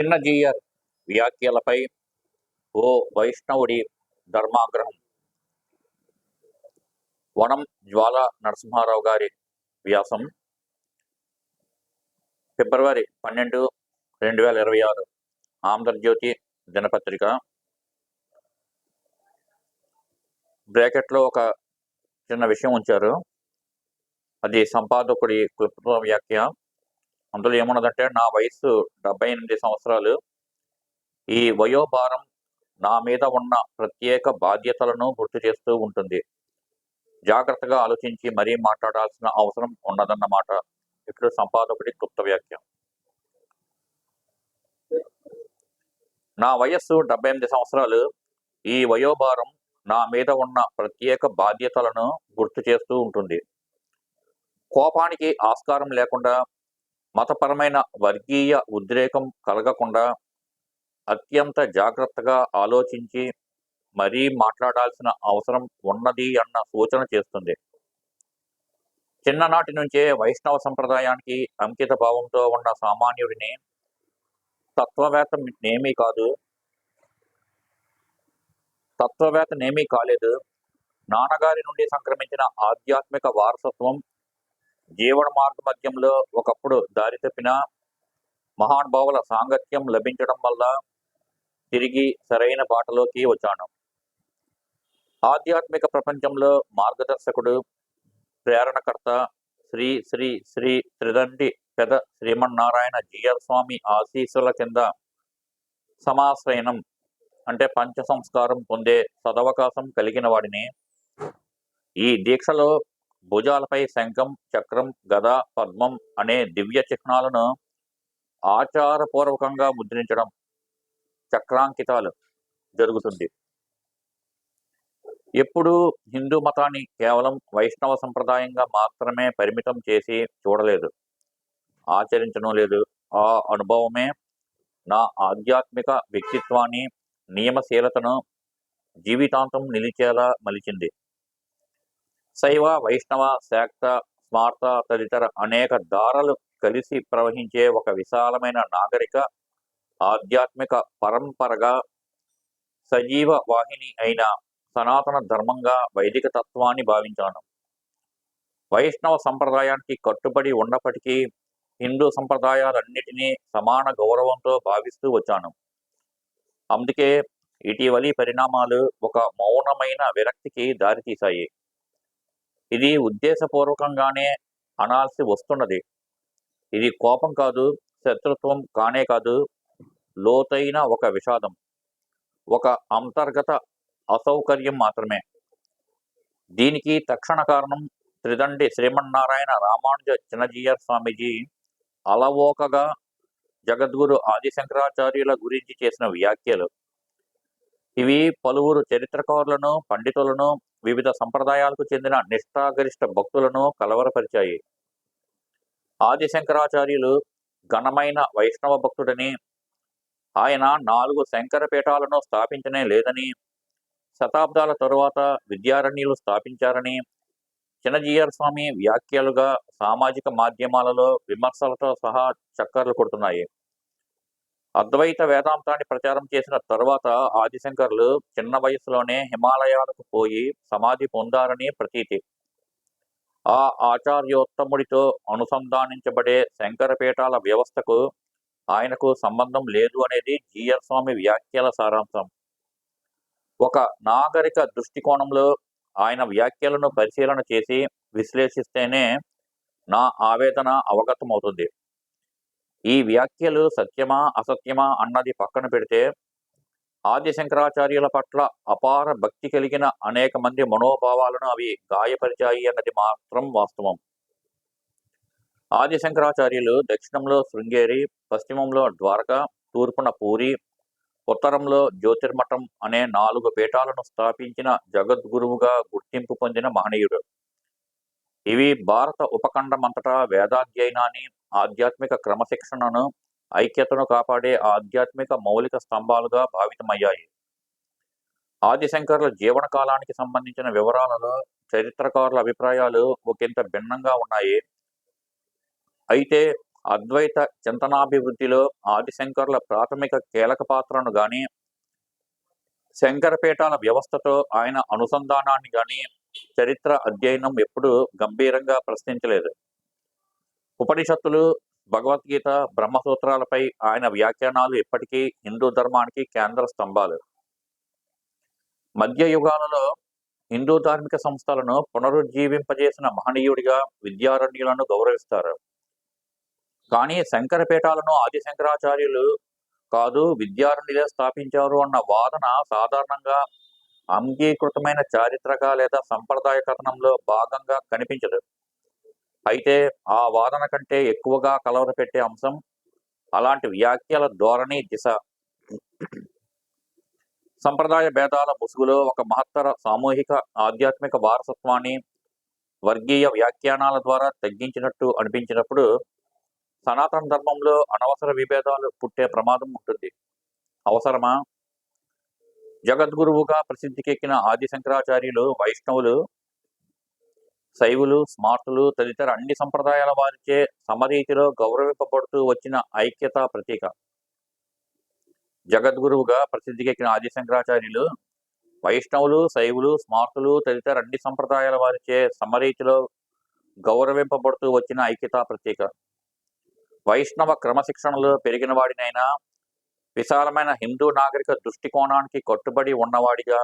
చిన్నజీయర్ వ్యాఖ్యలపై ఓ వైష్ణవుడి ధర్మాగ్రహం. వనం జ్వాల నరసింహారావు గారి వ్యాసం ఫిబ్రవరి పన్నెండు రెండు వేల ఇరవై ఆరు. ఆంధ్రజ్యోతి దినపత్రిక. బ్రాకెట్లో ఒక చిన్న విషయం ఉంచారు. అది సంపాదకుడి క్లుప్త వ్యాఖ్య. అందులో ఏమున్నదంటే నా వయసు డెబ్బై ఎనిమిది సంవత్సరాలు. ఈ వయోభారం నా మీద ఉన్న ప్రత్యేక బాధ్యతలను గుర్తు చేస్తూ ఉంటుంది. జాగ్రత్తగా ఆలోచించి మరీ మాట్లాడాల్సిన అవసరం ఉన్నదన్నమాట. ఇట్లు సంపాదకుడి గుప్త వ్యాఖ్య. నా వయస్సు డెబ్బై ఎనిమిది సంవత్సరాలు. ఈ వయోభారం నా మీద ఉన్న ప్రత్యేక బాధ్యతలను గుర్తు చేస్తూ ఉంటుంది. కోపానికి ఆస్కారం లేకుండా మతపరమైన వర్గీయ ఉద్రేకం కలగకుండా అత్యంత జాగ్రత్తగా ఆలోచించి మరీ మాట్లాడాల్సిన అవసరం ఉన్నది అన్న సూచన చేస్తుంది. చిన్ననాటి నుంచే వైష్ణవ సంప్రదాయానికి అంకిత భావంతో ఉన్న సామాన్యుడిని తత్వవేత్తనేమీ కాదు తత్వవేత్తనేమీ కాలేదు. నాన్నగారి నుండి సంక్రమించిన ఆధ్యాత్మిక వారసత్వం జీవన మార్గ మధ్యంలో ఒకప్పుడు దారి తప్పిన మహానుభావుల సాంగత్యం లభించడం వల్ల తిరిగి సరైన బాటలోకి వచ్చాను. ఆధ్యాత్మిక ప్రపంచంలో మార్గదర్శకుడు ప్రేరణకర్త శ్రీ శ్రీ శ్రీ త్రిదండి పెద శ్రీమన్నారాయణ జీయర్ స్వామి ఆశీస్సుల కింద సమాశ్రయనం అంటే పంచ సంస్కారం పొందే సదవకాశం కలిగిన వాడిని ఈ దీక్షలో భుజాలపై శంఖం చక్రం గద పద్మం అనే దివ్య చిహ్నాలను ఆచారపూర్వకంగా ముద్రించడం చక్రాంకితాలు జరుగుతుంది. ఎప్పుడూ హిందూ మతాన్ని కేవలం వైష్ణవ సంప్రదాయంగా మాత్రమే పరిమితం చేసి చూడలేదు. ఆచరించడం లేదు. ఆ అనుభవమే నా ఆధ్యాత్మిక వ్యక్తిత్వాన్ని నియమశీలతను జీవితాంతం నిలిచేలా మలిచింది. శైవ వైష్ణవ శాక్త స్మార్త తదితర అనేక దారలు కలిసి ప్రవహించే ఒక విశాలమైన నాగరిక ఆధ్యాత్మిక పరంపరగా సజీవ వాహిని అయిన సనాతన ధర్మంగా వైదిక తత్వాన్ని భావించాను. వైష్ణవ సంప్రదాయానికి కట్టుబడి ఉన్నప్పటికీ హిందూ సంప్రదాయాలన్నిటినీ సమాన గౌరవంతో భావిస్తూ వచ్చాను. అందుకే ఇటీవలి పరిణామాలు ఒక మౌనమైన విరక్తికి దారితీశాయి. ఇది ఉద్దేశపూర్వకంగానే అనాల్సి వస్తున్నది. ఇది కోపం కాదు శత్రుత్వం కానే కాదు లోతైన ఒక విషాదం. ఒక అంతర్గత అసౌకర్యం మాత్రమే. దీనికి తక్షణ కారణం త్రిదండి శ్రీమన్నారాయణ రామానుజ చిన్నజీయర్ స్వామీజీ అలవోకగా జగద్గురు ఆదిశంకరాచార్యుల గురించి చేసిన వ్యాఖ్యలు. ఇవి పలువురు చరిత్రకారులను పండితులను వివిధ సంప్రదాయాలకు చెందిన నిష్ఠాగరిష్ట భక్తులను కలవరపరిచాయి. ఆదిశంకరాచార్యులు ఘనమైన వైష్ణవ భక్తుడని ఆయన నాలుగు శంకర పీఠాలను స్థాపించనే లేదని శతాబ్దాల తరువాత విద్యారణ్యులు స్థాపించారని చినజీయర్ స్వామి వ్యాఖ్యలుగా సామాజిక మాధ్యమాలలో విమర్శలతో సహా చక్కర్లు కొడుతున్నాయి. అద్వైత వేదాంతాన్ని ప్రచారం చేసిన తర్వాత ఆదిశంకర్లు చిన్న వయసులోనే హిమాలయాలకు పోయి సమాధి పొందారని ప్రతీతి. ఆ ఆచార్యోత్తముడితో అనుసంధానించబడే శంకరపీఠాల వ్యవస్థకు ఆయనకు సంబంధం లేదు అనేది జీయర్ స్వామి వ్యాఖ్యల సారాంశం. ఒక నాగరిక దృష్టికోణంలో ఆయన వ్యాఖ్యలను పరిశీలన చేసి విశ్లేషిస్తేనే నా ఆవేదన అవగతమవుతుంది. ఈ వ్యాఖ్యలు సత్యమా అసత్యమా అన్నది పక్కన పెడితే ఆది శంకరాచార్యుల పట్ల అపార భక్తి కలిగిన అనేక మంది మనోభావాలను అవి గాయపరిచాయి అన్నది మాత్రం వాస్తవం. ఆది శంకరాచార్యులు దక్షిణంలో శృంగేరి పశ్చిమంలో ద్వారక తూర్పున పూరి ఉత్తరంలో జ్యోతిర్మఠం అనే నాలుగు పీఠాలను స్థాపించిన జగద్గురువుగా గుర్తింపు పొందిన మహనీయుడు. ఇవి భారత ఉపఖండమంతటా వేదాధ్యయనాన్ని ఆధ్యాత్మిక క్రమశిక్షణను ఐక్యతను కాపాడే ఆధ్యాత్మిక మౌలిక స్తంభాలుగా భావితమయ్యాయి. ఆదిశంకర్ల జీవన కాలానికి సంబంధించిన వివరాలలో చరిత్రకారుల అభిప్రాయాలు ఒకంత భిన్నంగా ఉన్నాయి. అయితే అద్వైత చింతనాభివృద్ధిలో ఆదిశంకర్ల ప్రాథమిక కీలక పాత్రను గాని శంకరపీఠాల వ్యవస్థతో ఆయన అనుసంధానాన్ని గాని చరిత్ర అధ్యయనం ఎప్పుడూ గంభీరంగా ప్రశ్నించలేదు. ఉపనిషత్తులు భగవద్గీత బ్రహ్మసూత్రాలపై ఆయన వ్యాఖ్యానాలు ఇప్పటికీ హిందూ ధర్మానికి కేంద్ర స్తంభాలు. మధ్య యుగాలలో హిందూ ధార్మిక సంస్థలను పునరుజ్జీవింపజేసిన మహనీయుడిగా విద్యారణ్యులను గౌరవిస్తారు. కానీ శంకరపీఠాలను ఆది శంకరాచార్యులు కాదు విద్యారణ్యులే స్థాపించారు అన్న వాదన సాధారణంగా అంగీకృతమైన చారిత్రక లేదా సంప్రదాయ కథనంలో భాగంగా కనిపించదు. అయితే ఆ వాదన కంటే ఎక్కువగా కలవరపెట్టే అంశం అలాంటి వ్యాఖ్యల ధోరణి దిశ. సంప్రదాయ భేదాల ముసుగులో ఒక మహత్తర సామూహిక ఆధ్యాత్మిక వారసత్వాన్ని వర్గీయ వ్యాఖ్యానాల ద్వారా తగ్గించినట్టు అనిపించినప్పుడు సనాతన ధర్మంలో అనవసర విభేదాలు పుట్టే ప్రమాదం ఉంటుంది. అవసరమా? జగద్గురువుగా ప్రసిద్ధికెక్కిన ఆది శంకరాచార్యులు వైష్ణవులు శైవులు స్మార్టులు తదితర అన్ని సంప్రదాయాల వారిచే సమరీతిలో గౌరవింపబడుతూ వచ్చిన ఐక్యత ప్రతీక. జగద్గురువుగా ప్రసిద్ధికెక్కిన ఆది శంకరాచార్యులు వైష్ణవులు శైవులు స్మార్టులు తదితర అన్ని సంప్రదాయాల వారిచే సమరీతిలో గౌరవింపబడుతూ వచ్చిన ఐక్యతా ప్రతీక. వైష్ణవ క్రమశిక్షణలో పెరిగిన వాడినైనా విశాలమైన హిందూ నాగరిక దృష్టికోణానికి కట్టుబడి ఉన్నవాడిగా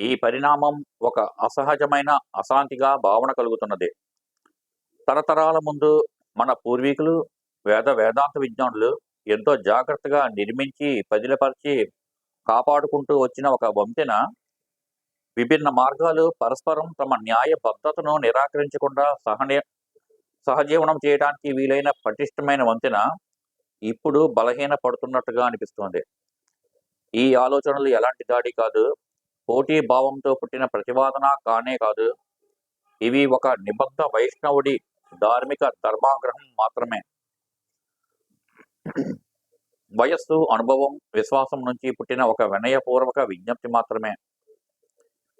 ఈ పరిణామం ఒక అసహజమైన అశాంతిగా భావన కలుగుతున్నది. తరతరాల ముందు మన పూర్వీకులు వేద వేదాంత విజ్ఞానులు ఎంతో జాగ్రత్తగా నిర్మించి పదిలపరిచి కాపాడుకుంటూ వచ్చిన ఒక వంతెన విభిన్న మార్గాలు పరస్పరం తమ న్యాయ భద్రతను నిరాకరించకుండా సహనే సహజీవనం చేయడానికి వీలైన పటిష్టమైన వంతెన ఇప్పుడు బలహీన పడుతున్నట్టుగా అనిపిస్తోంది. ఈ ఆలోచనలు ఎలాంటి దాడి కాదు. పోటీ భావంతో పుట్టిన ప్రతివాదన కానే కాదు. ఇవి ఒక నిబద్ధ వైష్ణవుడి ధార్మిక ధర్మాగ్రహం మాత్రమే. వయస్సు అనుభవం విశ్వాసం నుంచి పుట్టిన ఒక వినయపూర్వక విజ్ఞప్తి మాత్రమే.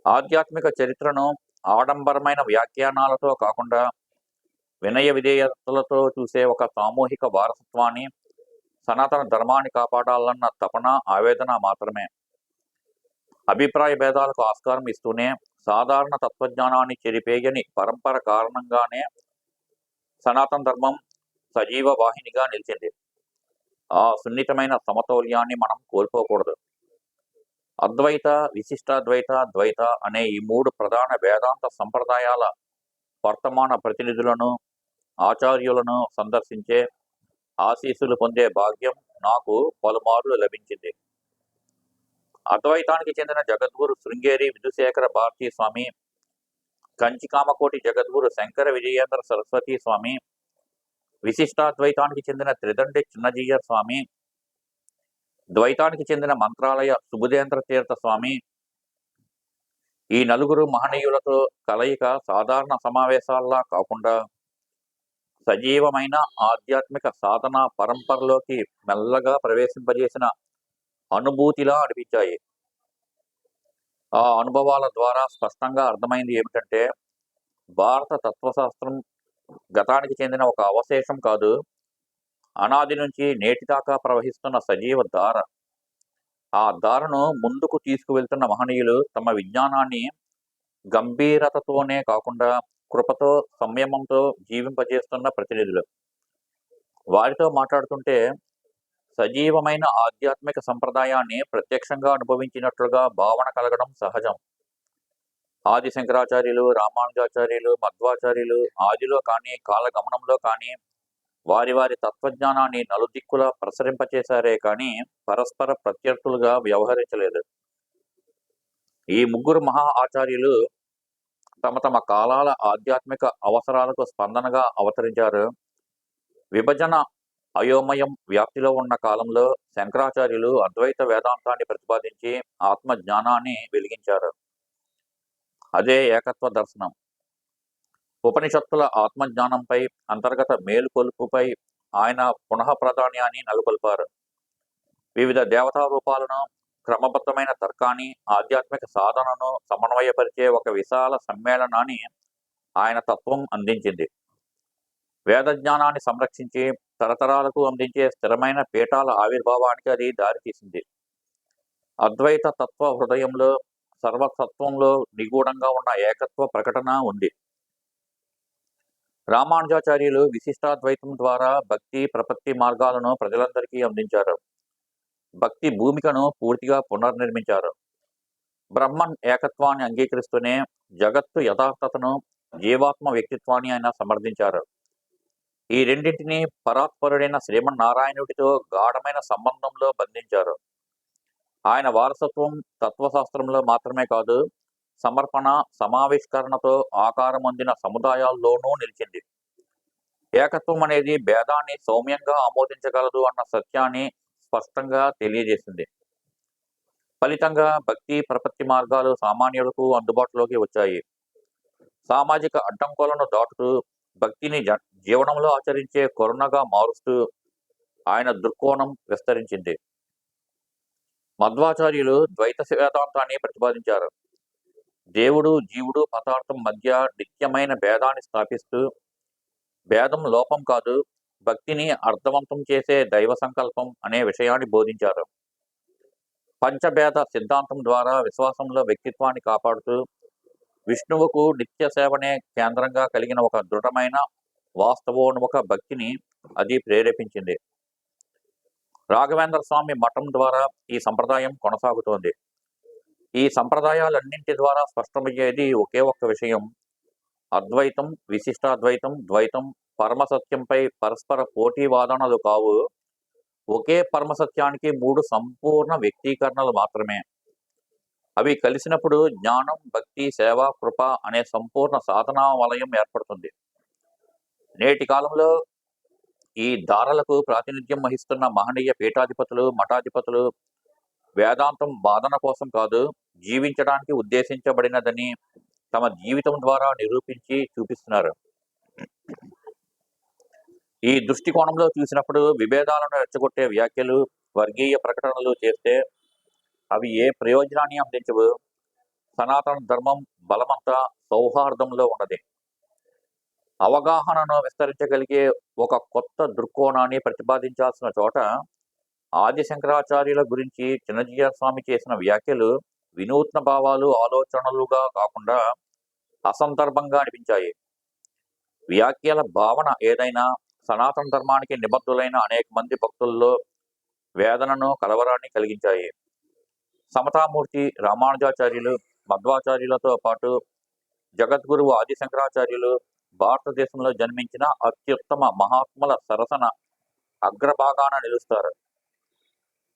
ఆధ్యాత్మిక చరిత్రను ఆడంబరమైన వ్యాఖ్యానాలతో కాకుండా వినయ విధేయతలతో చూసే ఒక సామూహిక వారసత్వాన్ని సనాతన ధర్మాన్ని కాపాడాలన్న తపన ఆవేదన మాత్రమే. అభిప్రాయ భేదాలకు ఆస్కారం ఇస్తూనే సాధారణ తత్వజ్ఞానాన్ని చెరిపేయని పరంపర కారణంగానే సనాతన ధర్మం సజీవ వాహినిగా నిలిచింది. ఆ సున్నితమైన సమతౌల్యాన్ని మనం కోల్పోకూడదు. అద్వైత విశిష్టాద్వైత ద్వైత అనే ఈ మూడు ప్రధాన వేదాంత సంప్రదాయాల వర్తమాన ప్రతినిధులను ఆచార్యులను సందర్శించే ఆశీస్సులు పొందే భాగ్యం నాకు పలుమార్లు లభించింది. అద్వైతానికి చెందిన జగద్గురు శృంగేరి విధుశేఖర భారతీ స్వామి కంచికామకోటి జగద్గురు శంకర విజయేంద్ర సరస్వతి స్వామి విశిష్టాద్వైతానికి చెందిన త్రిదండి చిన్నజీయ స్వామి ద్వైతానికి చెందిన మంత్రాలయ సుబుధేంద్ర తీర్థ స్వామి ఈ నలుగురు మహనీయులతో కలయిక సాధారణ సమావేశాల్లా కాకుండా సజీవమైన ఆధ్యాత్మిక సాధన పరంపరలోకి మెల్లగా ప్రవేశింపజేసిన అనుభూతిలా అనిపించాయి. ఆ అనుభవాల ద్వారా స్పష్టంగా అర్థమైంది ఏమిటంటే భారత తత్వశాస్త్రం గతానికి చెందిన ఒక అవశేషం కాదు. అనాది నుంచి నేటి దాకా ప్రవహిస్తున్న సజీవ ధార. ఆ ధారను ముందుకు తీసుకువెళ్తున్న మహనీయులు తమ విజ్ఞానాన్ని గంభీరతతోనే కాకుండా కృపతో సంయమంతో జీవింపజేస్తున్న ప్రతినిధులు. వారితో మాట్లాడుతుంటే సజీవమైన ఆధ్యాత్మిక సంప్రదాయాన్ని ప్రత్యక్షంగా అనుభవించినట్లుగా భావన కలగడం సహజం. ఆది శంకరాచార్యులు రామానుజాచార్యులు మధ్వాచార్యులు ఆదిలో కానీ కాలగమనంలో కానీ వారి వారి తత్వజ్ఞానాన్ని నలుదిక్కులా ప్రసరింపచేశారే కానీ పరస్పర ప్రత్యర్థులుగా వ్యవహరించలేదు. ఈ ముగ్గురు మహా ఆచార్యులు తమ తమ కాలాల ఆధ్యాత్మిక అవసరాలకు స్పందనగా అవతరించారు. విభజన అయోమయం వ్యాప్తిలో ఉన్న కాలంలో శంకరాచార్యులు అద్వైత వేదాంతాన్ని ప్రతిపాదించి ఆత్మ జ్ఞానాన్ని వెలిగించారు. అదే ఏకత్వ దర్శనం. ఉపనిషత్తుల ఆత్మజ్ఞానంపై అంతర్గత మేలుకొలుపుపై ఆయన పునః ప్రాధాన్యాన్ని నెలకొల్పారు. వివిధ దేవతా రూపాలను క్రమబద్ధమైన తర్కాన్ని ఆధ్యాత్మిక సాధనను సమన్వయపరిచే ఒక విశాల సమ్మేళనాన్ని ఆయన తత్వం అందించింది. వేద జ్ఞానాన్ని సంరక్షించి తరతరాలకు అందించే స్థిరమైన పీఠాల ఆవిర్భావానికి అది దారితీసింది. అద్వైత తత్వ హృదయంలో సర్వతత్వంలో నిగూఢంగా ఉన్న ఏకత్వ ప్రకటన ఉంది. రామానుజాచార్యులు విశిష్టాద్వైతం ద్వారా భక్తి ప్రపత్తి మార్గాలను ప్రజలందరికీ అందించారు. భక్తి భూమికను పూర్తిగా పునర్నిర్మించారు. బ్రహ్మన్ ఏకత్వాన్ని అంగీకరిస్తూనే జగత్తు యథార్థతను జీవాత్మ వ్యక్తిత్వాన్ని ఆయన సమర్థించారు. ఈ రెండింటిని పరాత్పరుడైన శ్రీమన్నారాయణుడితో గాఢమైన సంబంధంలో బంధించారు. ఆయన వారసత్వం తత్వశాస్త్రంలో మాత్రమే కాదు సమర్పణ సమావిష్కరణతో ఆకారం అందిన సముదాయాల్లోనూ నిలిచింది. ఏకత్వం అనేది భేదాన్ని సౌమ్యంగా ఆమోదించగలదు అన్న సత్యాన్ని స్పష్టంగా తెలియజేసింది. ఫలితంగా భక్తి ప్రపత్తి మార్గాలు సామాన్యులకు అందుబాటులోకి వచ్చాయి. సామాజిక అడ్డంకులను దాటుతూ భక్తిని జ- జీవనంలో ఆచరించే కరుణగా మారుస్తూ ఆయన దృక్కోణం విస్తరించింది. మధ్వాచార్యులు ద్వైత వేదాంతాన్ని ప్రతిపాదించారు. దేవుడు జీవుడు పదార్థం మధ్య నిత్యమైన భేదాన్ని స్థాపిస్తూ భేదం లోపం కాదు భక్తిని అర్థవంతం చేసే దైవ సంకల్పం అనే విషయాన్ని బోధించారు. పంచభేద సిద్ధాంతం ద్వారా విశ్వాసంలో వ్యక్తిత్వాన్ని కాపాడుతూ విష్ణువుకు నిత్య సేవనే కేంద్రంగా కలిగిన ఒక దృఢమైన వాస్తవోన్ముఖ భక్తిని అది ప్రేరేపించింది. రాఘవేంద్ర స్వామి మఠం ద్వారా ఈ సంప్రదాయం కొనసాగుతోంది. ఈ సంప్రదాయాలన్నింటి ద్వారా స్పష్టమయ్యేది ఒకే ఒక్క విషయం. అద్వైతం విశిష్టాద్వైతం ద్వైతం పరమసత్యంపై పరస్పర పోటీ వాదనలు కావు. ఒకే పరమసత్యానికి మూడు సంపూర్ణ వ్యక్తీకరణలు మాత్రమే. అవి కలిసినప్పుడు జ్ఞానం భక్తి సేవ కృప అనే సంపూర్ణ సాధనా వలయం ఏర్పడుతుంది. నేటి కాలంలో ఈ దారలకు ప్రాతినిధ్యం వహిస్తున్న మహనీయ పీఠాధిపతులు మఠాధిపతులు వేదాంతం బాధన కోసం కాదు జీవించడానికి ఉద్దేశించబడినదని తమ జీవితం ద్వారా నిరూపించి చూపిస్తున్నారు. ఈ దృష్టికోణంలో చూసినప్పుడు విభేదాలను రెచ్చగొట్టే వ్యాఖ్యలు వర్గీయ ప్రకటనలు చేస్తే అవి ఏ ప్రయోజనాన్ని అందించవు? సనాతన ధర్మం బలమంతా సౌహార్దంలో ఉన్నది. అవగాహనను విస్తరించగలిగే ఒక కొత్త దృక్కోణాన్ని ప్రతిపాదించాల్సిన చోట ఆది శంకరాచార్యుల గురించి చిన్నజీయ స్వామి చేసిన వ్యాఖ్యలు వినూత్న భావాలు ఆలోచనలుగా కాకుండా అసందర్భంగా అనిపించాయి. వ్యాఖ్యల భావన ఏదైనా సనాతన ధర్మానికి నిబద్ధులైన అనేక మంది భక్తుల్లో వేదనను కలవరాన్ని కలిగించాయి. సమతామూర్తి రామానుజాచార్యులు మధ్వాచార్యులతో పాటు జగద్గురువు ఆది శంకరాచార్యులు భారతదేశంలో జన్మించిన అత్యుత్తమ మహాత్ముల సరసన అగ్రభాగాన నిలుస్తారు.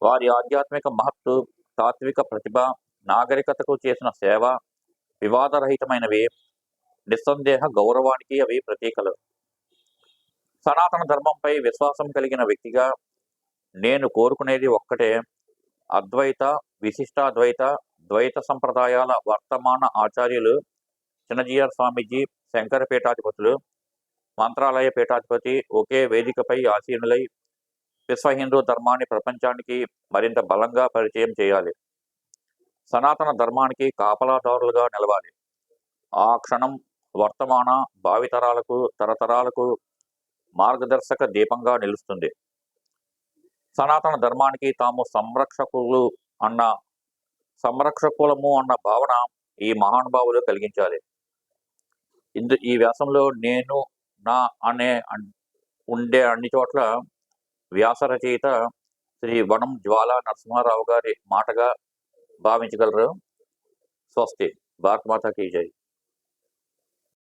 వారి ఆధ్యాత్మిక మహత్తు తాత్విక ప్రతిభ నాగరికతకు చేసిన సేవ వివాదరహితమైనవి నిస్సందేహ గౌరవానికి అవి ప్రతీకలు. సనాతన ధర్మంపై విశ్వాసం కలిగిన వ్యక్తిగా నేను కోరుకునేది ఒక్కటే అద్వైత విశిష్టాద్వైత ద్వైత సంప్రదాయాల వర్తమాన ఆచార్యులు చిన్నజీఆర్ స్వామీజీ శంకర పీఠాధిపతులు మంత్రాలయ పీఠాధిపతి ఒకే వేదికపై ఆసీనులై విశ్వ హిందూ ధర్మాన్ని ప్రపంచానికి మరింత బలంగా పరిచయం చేయాలి. సనాతన ధర్మానికి కాపలాదారులుగా నిలవాలి. ఆ క్షణం వర్తమాన భావితరాలకు తరతరాలకు మార్గదర్శక దీపంగా నిలుస్తుంది. సనాతన ధర్మానికి తాము సంరక్షకులు అన్న సంరక్షకులము అన్న భావన ఈ మహానుభావులు కలిగించాలి. ఇందు ఈ వ్యాసంలో నేను నా అనే ఉండే అన్ని చోట్ల వ్యాస రచయిత శ్రీ వనం జ్వాల నరసింహారావు గారి మాటగా భావించగలరు. స్వస్తి. భారత్ మాతాకి జై.